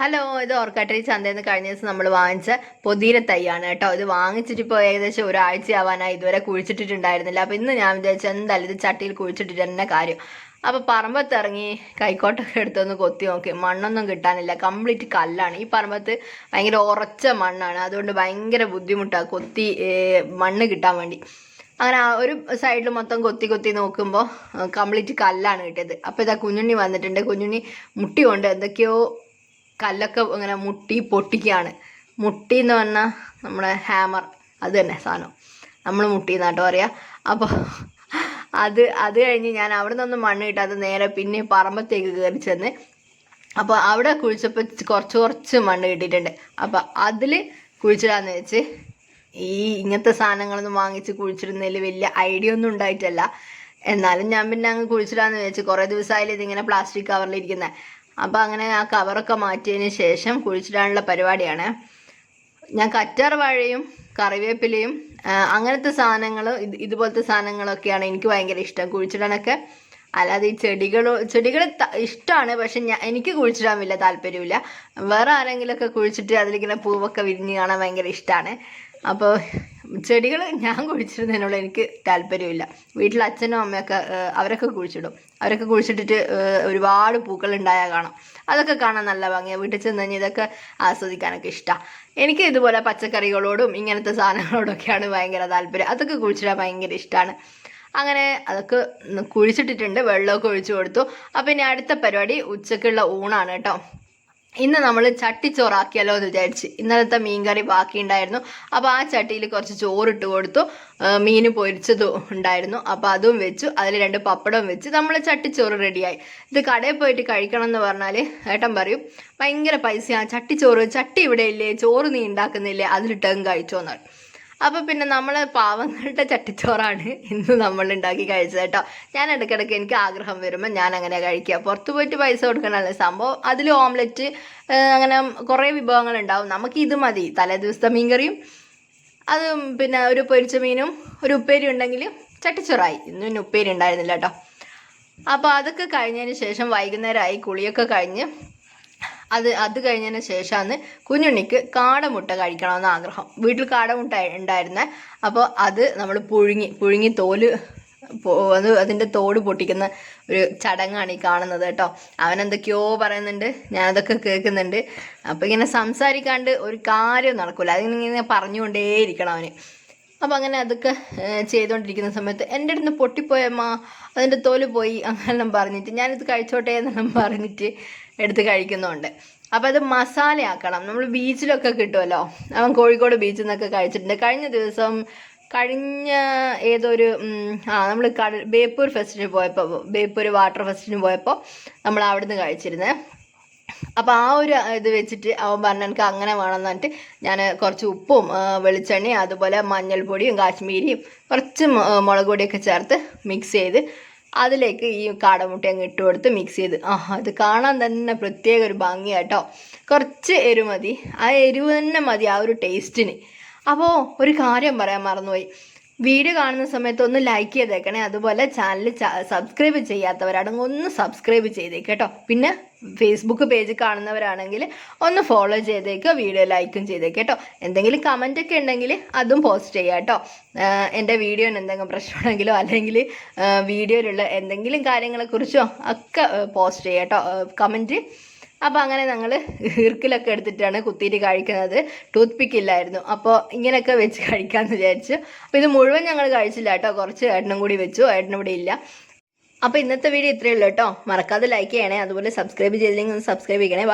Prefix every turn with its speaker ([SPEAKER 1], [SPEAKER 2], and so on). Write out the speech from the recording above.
[SPEAKER 1] Hello ഇത് ഓർക്കാട്ടരി ചന്തയിൽ കഴിഞ്ഞ ദിവസം നമ്മൾ വാങ്ങിച്ച പൊതിര തൈയാണ് കേട്ടോ. ഇത് വാങ്ങിച്ചിട്ട് ഇപ്പോൾ ഏകദേശം ഒരാഴ്ച ആവാനായി ഇതുവരെ കുഴിച്ചിട്ടിട്ടുണ്ടായിരുന്നില്ല. അപ്പോൾ ഇന്ന് ഞാൻ വിചാരിച്ചു എന്തായാലും ഇത് ചട്ടിയിൽ കുഴിച്ചിട്ടിട്ട് തന്നെ കാര്യം. അപ്പോൾ പറമ്പത്ത് ഇറങ്ങി കൈക്കോട്ടൊക്കെ എടുത്തൊന്ന് കൊത്തി നോക്കി. മണ്ണൊന്നും കിട്ടാനില്ല. കംപ്ലീറ്റ് കല്ലാണ്. ഈ പറമ്പത്ത് ഭയങ്കര ഉറച്ച മണ്ണാണ്. അതുകൊണ്ട് ഭയങ്കര ബുദ്ധിമുട്ടാണ് കൊത്തി മണ്ണ് കിട്ടാൻ വേണ്ടി. അങ്ങനെ ഒരു സൈഡിൽ മൊത്തം കൊത്തി കൊത്തി നോക്കുമ്പോൾ കംപ്ലീറ്റ് കല്ലാണ് കിട്ടിയത്. അപ്പോൾ ഇതാ കുഞ്ഞുണ്ണി വന്നിട്ടുണ്ട്. കുഞ്ഞുണ്ണി മുട്ടി കൊണ്ട് എന്തൊക്കെയോ കല്ലൊക്കെ ഇങ്ങനെ മുട്ടി പൊട്ടിക്കുകയാണ്. മുട്ടി എന്ന് പറഞ്ഞാൽ നമ്മുടെ ഹാമർ അത് തന്നെ സാധനം. നമ്മൾ മുട്ടി എന്നാട്ടോ പറയുക അപ്പോൾ അത് അത് കഴിഞ്ഞ് ഞാൻ അവിടെ നിന്നൊന്നും മണ്ണ് കിട്ടാതെ നേരെ പിന്നെ പറമ്പത്തേക്ക് കയറി ചെന്ന് അപ്പോൾ അവിടെ കുഴിച്ചപ്പോൾ കുറച്ച് കുറച്ച് മണ്ണ് കിട്ടിയിട്ടുണ്ട്. അപ്പോൾ അതിൽ കുഴിച്ചിടാന്ന് വെച്ച് ഈ ഇങ്ങനത്തെ സാധനങ്ങളൊന്നും വാങ്ങിച്ച് കുഴിച്ചിടുന്നതിൽ വലിയ ഐഡിയ ഒന്നും ഉണ്ടായിട്ടല്ല. എന്നാലും ഞാൻ പിന്നെ അങ്ങ് കുഴിച്ചിടാന്ന് വെച്ച് കുറേ ദിവസമായാലും ഇതിങ്ങനെ പ്ലാസ്റ്റിക് കവറിലിരിക്കുന്നത് അപ്പോൾ അങ്ങനെ ആ കവറൊക്കെ മാറ്റിയതിന് ശേഷം കുഴിച്ചിടാനുള്ള പരിപാടിയാണ്. ഞാൻ കറ്റാർ വാഴയും കറിവേപ്പിലയും അങ്ങനത്തെ സാധനങ്ങൾ ഇത് ഇതുപോലത്തെ സാധനങ്ങളൊക്കെയാണ് എനിക്ക് ഭയങ്കര ഇഷ്ടം. കുഴിച്ചിടാനൊക്കെ അല്ലാതെ ഈ ചെടികളോ ചെടികൾ ഇഷ്ടമാണ് പക്ഷെ ഞാൻ എനിക്ക് കുഴിച്ചിടാൻ വലിയ താല്പര്യമില്ല. വേറെ ആരെങ്കിലുമൊക്കെ കുഴിച്ചിട്ട് അതിലിങ്ങനെ പൂവൊക്കെ വിരിഞ്ഞ് കാണാൻ ഭയങ്കര ഇഷ്ടമാണ് അപ്പോൾ ചെടികൾ ഞാൻ കുഴിച്ചിടുന്നതിനോട് എനിക്ക് താല്പര്യമില്ല. വീട്ടിൽ അച്ഛനും അമ്മയൊക്കെ അവരൊക്കെ കുഴിച്ചിടും. അവരൊക്കെ കുഴിച്ചിട്ടിട്ട് ഒരുപാട് പൂക്കൾ ഉണ്ടായാൽ കാണാം. അതൊക്കെ കാണാൻ നല്ല ഭംഗിയാണ് വീട്ടിൽ ചെന്ന് കഴിഞ്ഞാൽ ഇതൊക്കെ ആസ്വദിക്കാനൊക്കെ ഇഷ്ടമാണ് എനിക്ക് ഇതുപോലെ പച്ചക്കറികളോടും ഇങ്ങനത്തെ സാധനങ്ങളോടൊക്കെയാണ് ഭയങ്കര താല്പര്യം. അതൊക്കെ കുഴിച്ചിടാൻ ഭയങ്കര ഇഷ്ടമാണ് അങ്ങനെ അതൊക്കെ കുഴിച്ചിട്ടിട്ടുണ്ട്. വെള്ളമൊക്കെ ഒഴിച്ചു കൊടുത്തു. അപ്പം ഇനി അടുത്ത പരിപാടി ഉച്ചക്കുള്ള ഊണാണ് കേട്ടോ. ഇന്ന് നമ്മൾ ചട്ടിച്ചോറാക്കിയാലോ എന്ന് വിചാരിച്ച് ഇന്നലത്തെ മീൻകറി ബാക്കി ഉണ്ടായിരുന്നു അപ്പോൾ ആ ചട്ടിയിൽ കുറച്ച് ചോറിട്ട് കൊടുത്തു. മീൻ പൊരിച്ചതും ഉണ്ടായിരുന്നു. അപ്പോൾ അതും വെച്ചു. അതിൽ രണ്ട് പപ്പടവും വെച്ച് നമ്മൾ ചട്ടിച്ചോറ് റെഡിയായി. ഇത് കടയിൽ പോയിട്ട് കഴിക്കണം എന്ന് പറഞ്ഞാൽ ഏട്ടൻ പറയും ഭയങ്കര പൈസയാണ് ചട്ടിച്ചോറ് ചട്ടി ഇവിടെ ഇല്ലേ? ചോറ് നീ ഉണ്ടാക്കുന്നില്ലേ? അതിലിട്ടും കഴിച്ചോന്നാണ് അപ്പോൾ പിന്നെ നമ്മൾ പാവങ്ങളുടെ ചട്ടിച്ചോറാണ് ഇന്ന് നമ്മൾ ഉണ്ടാക്കി കഴിച്ചത് കേട്ടോ. ഞാൻ ഇടയ്ക്കിടയ്ക്ക് എനിക്ക് ആഗ്രഹം വരുമ്പോൾ ഞാൻ അങ്ങനെ കഴിക്കുക. പുറത്ത് പോയിട്ട് പൈസ കൊടുക്കണമല്ലോ സംഭവം അതിൽ ഓംലെറ്റ് അങ്ങനെ കുറേ വിഭവങ്ങൾ ഉണ്ടാവും. നമുക്ക് ഇത് മതി. തലേ ദിവസത്തെ മീൻകറിയും അതും പിന്നെ ഒരു പൊരിച്ച മീനും ഒരു ഉപ്പേരി ഉണ്ടെങ്കിൽ ചട്ടിച്ചോറായി. ഇന്നും ഉപ്പേരി ഉണ്ടായിരുന്നില്ല കേട്ടോ. അപ്പോൾ അതൊക്കെ കഴിഞ്ഞതിന് ശേഷം വൈകുന്നേരമായി കുളിയൊക്കെ കഴിഞ്ഞ് അത് അത് കഴിഞ്ഞതിന് ശേഷമാണ് കുഞ്ഞുണ്ണിക്ക് കാടമുട്ട കഴിക്കണമെന്ന് ആഗ്രഹം. വീട്ടിൽ കാടമുട്ട ഉണ്ടായിരുന്നേ. അപ്പോൾ അത് നമ്മൾ പുഴുങ്ങി പുഴുങ്ങി തോൽ അത് അതിന്റെ തോട് പൊട്ടിക്കുന്ന ഒരു ചടങ്ങാണ് ഈ കാണുന്നത് കേട്ടോ. അവൻ എന്തൊക്കെയോ പറയുന്നുണ്ട് ഞാനതൊക്കെ കേൾക്കുന്നുണ്ട്. അപ്പോൾ ഇങ്ങനെ സംസാരിക്കാണ്ട് ഒരു കാര്യം നടക്കില്ല അതിങ്ങനെ പറഞ്ഞുകൊണ്ടേയിരിക്കണം അവന്. അപ്പം അങ്ങനെ അതൊക്കെ ചെയ്തുകൊണ്ടിരിക്കുന്ന സമയത്ത് എന്റെ അടുത്ത് പൊട്ടിപ്പോയമ്മ അതിന്റെ തോൽ പോയി അങ്ങനെല്ലാം പറഞ്ഞിട്ട് ഞാനിത് കഴിച്ചോട്ടെ എന്നെല്ലാം പറഞ്ഞിട്ട് എടുത്ത് കഴിക്കുന്നുണ്ട്. അപ്പോൾ അത് മസാലയാക്കണം. നമ്മൾ ബീച്ചിലൊക്കെ കിട്ടുമല്ലോ അവൻ കോഴിക്കോട് ബീച്ചിൽ നിന്നൊക്കെ കഴിച്ചിട്ടുണ്ട്. കഴിഞ്ഞ ദിവസം കഴിഞ്ഞ ഏതൊരു ആ നമ്മൾ കടൽ ബേപ്പൂർ ഫെസ്റ്റിന് പോയപ്പോൾ ബേപ്പൂർ വാട്ടർ ഫെസ്റ്റിന് പോയപ്പോൾ നമ്മൾ അവിടുന്ന് കഴിച്ചിരുന്നേ. അപ്പോൾ ആ ഒരു ഇത് വെച്ചിട്ട് അവൻ പറഞ്ഞ എനിക്ക് അങ്ങനെ വേണമെന്ന് പറഞ്ഞിട്ട് ഞാൻ കുറച്ച് ഉപ്പും വെളിച്ചെണ്ണയും അതുപോലെ മഞ്ഞൾപ്പൊടിയും കാശ്മീരിയും കുറച്ച് മുളക് പൊടിയൊക്കെ ചേർത്ത് മിക്സ് ചെയ്ത് അതിലേക്ക് ഈ കാടമുട്ട അങ്ങ് ഇട്ട് കൊടുത്ത് മിക്സ് ചെയ്ത്. ആ അത് കാണാൻ തന്നെ പ്രത്യേക ഒരു ഭംഗിയാട്ടോ കുറച്ച് എരിവ് മതി. ആ എരിവ് തന്നെ മതി ആ ഒരു ടേസ്റ്റിന് അപ്പോൾ ഒരു കാര്യം പറയാൻ മറന്നുപോയി. വീഡിയോ കാണുന്ന സമയത്ത് ഒന്ന് ലൈക്ക് ചെയ്തേക്കണേ. അതുപോലെ ചാനൽ സബ്സ്ക്രൈബ് ചെയ്യാത്തവരാണെങ്കിൽ ഒന്ന് സബ്സ്ക്രൈബ് ചെയ്തേക്ക് കേട്ടോ. പിന്നെ ഫേസ്ബുക്ക് പേജ് കാണുന്നവരാണെങ്കിൽ ഒന്ന് ഫോളോ ചെയ്തേക്കുക വീഡിയോ ലൈക്കും ചെയ്തേക്ക് കേട്ടോ. എന്തെങ്കിലും കമന്റ് ഒക്കെ ഉണ്ടെങ്കിൽ അതും പോസ്റ്റ് ചെയ്യാം കേട്ടോ. എന്റെ വീഡിയോന് എന്തെങ്കിലും പ്രശ്നമുണ്ടെങ്കിലോ അല്ലെങ്കിൽ വീഡിയോയിലുള്ള എന്തെങ്കിലും കാര്യങ്ങളെക്കുറിച്ചോ ഒക്കെ പോസ്റ്റ് ചെയ്യാം കേട്ടോ. കമന്റ് അപ്പോൾ അങ്ങനെ ഞങ്ങൾ ഈർക്കിലൊക്കെ എടുത്തിട്ടാണ് കുത്തിയിട്ട് കഴിക്കുന്നത്. ടൂത്ത് പിക്ക് ഇല്ലായിരുന്നു. അപ്പോൾ ഇങ്ങനെയൊക്കെ വെച്ച് കഴിക്കാമെന്ന് വിചാരിച്ചു. അപ്പോൾ ഇത് മുഴുവൻ ഞങ്ങൾ കഴിച്ചില്ല കേട്ടോ. കുറച്ച് ഏട്ടനും കൂടി വെച്ചു. ഏട്ടനും ഇവിടെ ഇല്ല. അപ്പോൾ ഇന്നത്തെ വീഡിയോ ഇത്രയേ ഉള്ളൂ കേട്ടോ. മറക്കാതെ ലൈക്ക് ചെയ്യണേ. അതുപോലെ സബ്സ്ക്രൈബ് ചെയ്തില്ലെങ്കിൽ ഒന്ന് സബ്സ്ക്രൈബ് ചെയ്യണേ.